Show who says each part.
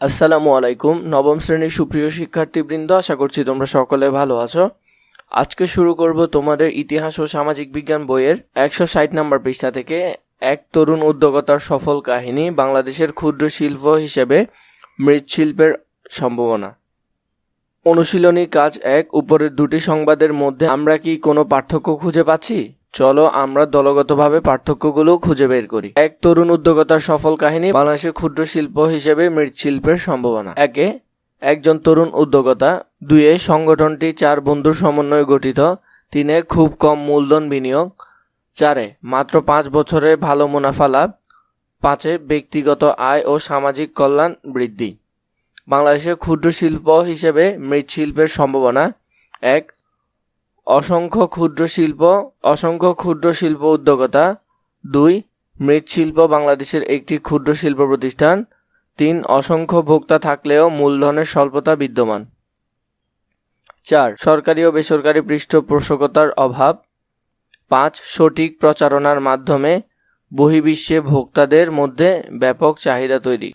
Speaker 1: আসসালামু আলাইকুম। নবম শ্রেণির সুপ্রিয় শিক্ষার্থীবৃন্দ, আশা করছি তোমরা সকলে ভালো আছো। আজকে শুরু করব তোমাদের ইতিহাস ও সামাজিক বিজ্ঞান বইয়ের একশো ষাট নম্বর পৃষ্ঠা থেকে এক তরুণ উদ্যোগতার সফল কাহিনী, বাংলাদেশের ক্ষুদ্র শিল্প হিসেবে মৃৎশিল্পের সম্ভাবনা। অনুশীলনী কাজ এক, উপরের দুটি সংবাদের মধ্যে আমরা কি কোনো পার্থক্য খুঁজে পাচ্ছি? চলো আমরা দলগতভাবে পার্থক্যগুলো খুঁজে বের করি। এক তরুণ উদ্যোগতার সফল কাহিনী, বাংলাদেশের ক্ষুদ্র শিল্প হিসেবে মৃৎশিল্পের সম্ভাবনা। একে একজন তরুণ উদ্যোগতা দুয়ে সংগঠনটি চার বন্ধুর সমন্বয়ে গঠিত, তিনে খুব কম মূলধন বিনিয়োগ, চারে মাত্র পাঁচ বছরের ভালো মুনাফা লাভ, পাঁচে ব্যক্তিগত আয় ও সামাজিক কল্যাণ বৃদ্ধি। বাংলাদেশের ক্ষুদ্র শিল্প হিসেবে মৃৎশিল্পের সম্ভাবনা, এক অসংখ্য ক্ষুদ্র শিল্প, অসংখ্য ক্ষুদ্র শিল্প উদ্যোগতা দুই, মৃৎশিল্প বাংলাদেশের একটি ক্ষুদ্র শিল্প প্রতিষ্ঠান। তিন, অসংখ্য ভোক্তা থাকলেও মূলধনের স্বল্পতা বিদ্যমান। চার, সরকারি ও বেসরকারি পৃষ্ঠপোষকতার অভাব। পাঁচ, সঠিক প্রচারণার মাধ্যমে বহির্বিশ্বে ভোক্তাদের মধ্যে ব্যাপক চাহিদা তৈরি।